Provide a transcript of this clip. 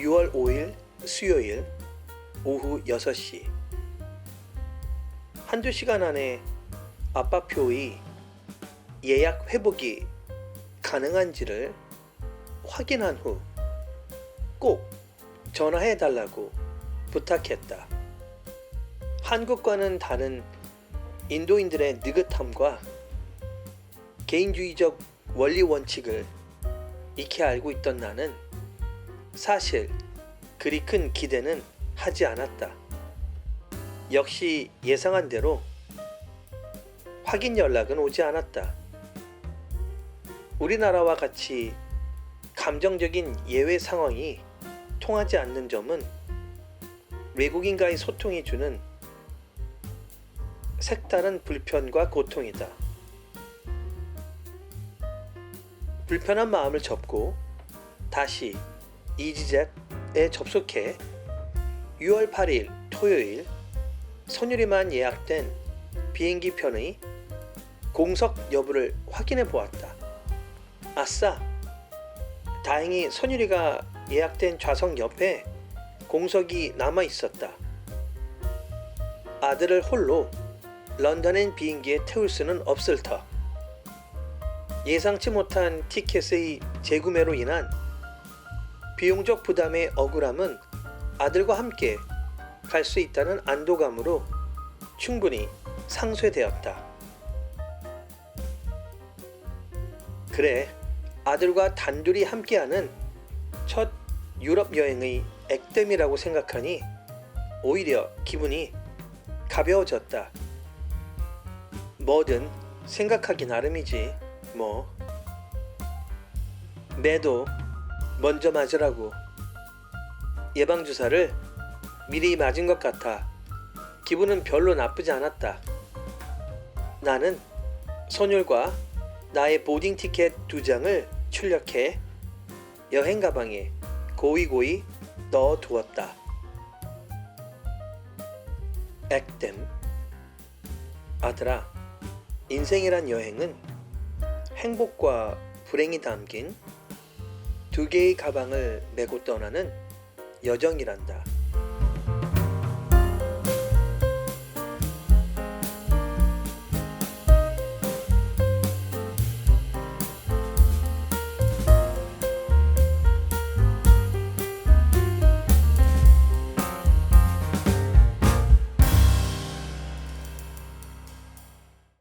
6월 5일 수요일 오후 6시 한두 시간 안에 아빠표의 예약 회복이 가능한지를 확인한 후 꼭 전화해 달라고 부탁했다. 한국과는 다른 인도인들의 느긋함과 개인주의적 원리 원칙을 익히 알고 있던 나는 사실 그리 큰 기대는 하지 않았다. 역시 예상한 대로 확인 연락은 오지 않았다. 우리나라와 같이 감정적인 예외 상황이 통하지 않는 점은 외국인과의 소통이 주는 색다른 불편과 고통이다. 불편한 마음을 접고 다시 이지젯에 접속해 6월 8일 토요일 선율이만 예약된 비행기 편의 공석 여부를 확인해 보았다. 아싸! 다행히 선율이가 예약된 좌석 옆에 공석이 남아 있었다. 아들을 홀로 런던행 비행기에 태울 수는 없을 터. 예상치 못한 티켓의 재구매로 인한 비용적 부담의 억울함은 아들과 함께 갈 수 있다는 안도감으로 충분히 상쇄되었다. 그래, 아들과 단둘이 함께하는 첫 유럽 여행의 액땜이라고 생각하니 오히려 기분이 가벼워졌다. 뭐든 생각하기 나름이지, 뭐. 매도 먼저 맞으라고. 예방주사를 미리 맞은 것 같아 기분은 별로 나쁘지 않았다. 나는 선율과 나의 보딩 티켓 두 장을 출력해 여행 가방에 고이고이 넣어 두었다. 액땜 아들아, 인생이란 여행은 행복과 불행이 담긴 두 개의 가방을 메고 떠나는 여정이란다.